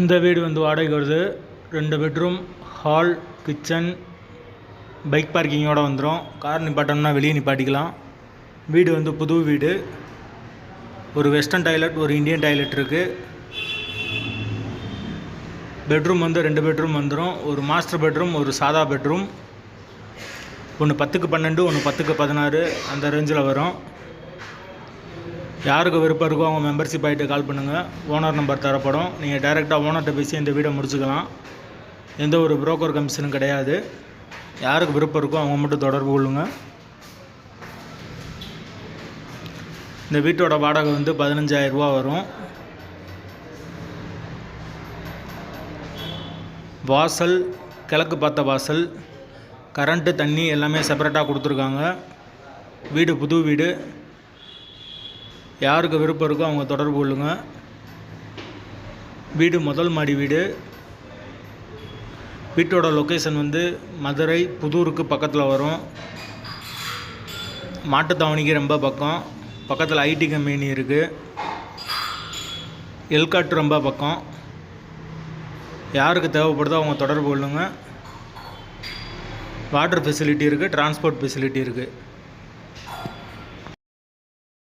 இந்த வீடு வந்து வாடகைக்கு வருது. ரெண்டு பெட்ரூம் ஹால் கிச்சன் பைக் பார்க்கிங்கோட வந்துடும் கார் நிப்பாட்டோம்னா வெளியே நிப்பாட்டிக்கலாம். வீடு வந்து புது வீடு. ஒரு வெஸ்டர்ன் டாய்லெட் ஒரு இந்தியன் டாய்லெட் இருக்குது பெட்ரூம் வந்து ரெண்டு பெட்ரூம் வந்துடும் ஒரு மாஸ்டர் பெட்ரூம் ஒரு சாதா பெட்ரூம் ஒன்று பத்துக்கு பன்னெண்டு ஒன்று பத்துக்கு பதினாறு அந்த ரேஞ்சில் வரும். யாருக்கு விருப்பம் இருக்கோ அவங்க மெம்பர்ஷிப் ஆகிட்டு கால் பண்ணுங்கள் ஓனர் நம்பர் தரப்படும். நீங்கள் டைரெக்டாக ஓனர்கிட்ட பேசி இந்த வீடை முடிச்சுக்கலாம். எந்த ஒரு புரோக்கர் கமிஷனும் கிடையாது. யாருக்கு விருப்பம் இருக்கோ அவங்க மட்டும் தொடர்பு கொள்ளுங்கள் இந்த வீட்டோட வாடகை வந்து பதினஞ்சாயிரரூபா வரும். வாசல் கிழக்கு பார்த்த வாசல் கரண்ட்டு தண்ணி எல்லாமே செப்பரேட்டாக கொடுத்துருக்காங்க. வீடு புது வீடு. யாருக்கு விருப்பம் இருக்கோ அவங்க தொடர்பு கொள்ளுங்கள் வீடு முதல் மாடி வீடு. வீட்டோட லொக்கேஷன் வந்து மதுரை புதூருக்கு பக்கத்தில் வரும். மாட்டுத்தாவணிக்கு ரொம்ப பக்கம். பக்கத்தில் ஐடி கம்பெனி இருக்குது எல்காட் ரொம்ப பக்கம். யாருக்கு தேவைப்படுதோ அவங்க தொடர்பு கொள்ளுங்கள் வாட்டர் ஃபெசிலிட்டி இருக்குது டிரான்ஸ்போர்ட் ஃபெசிலிட்டி இருக்குது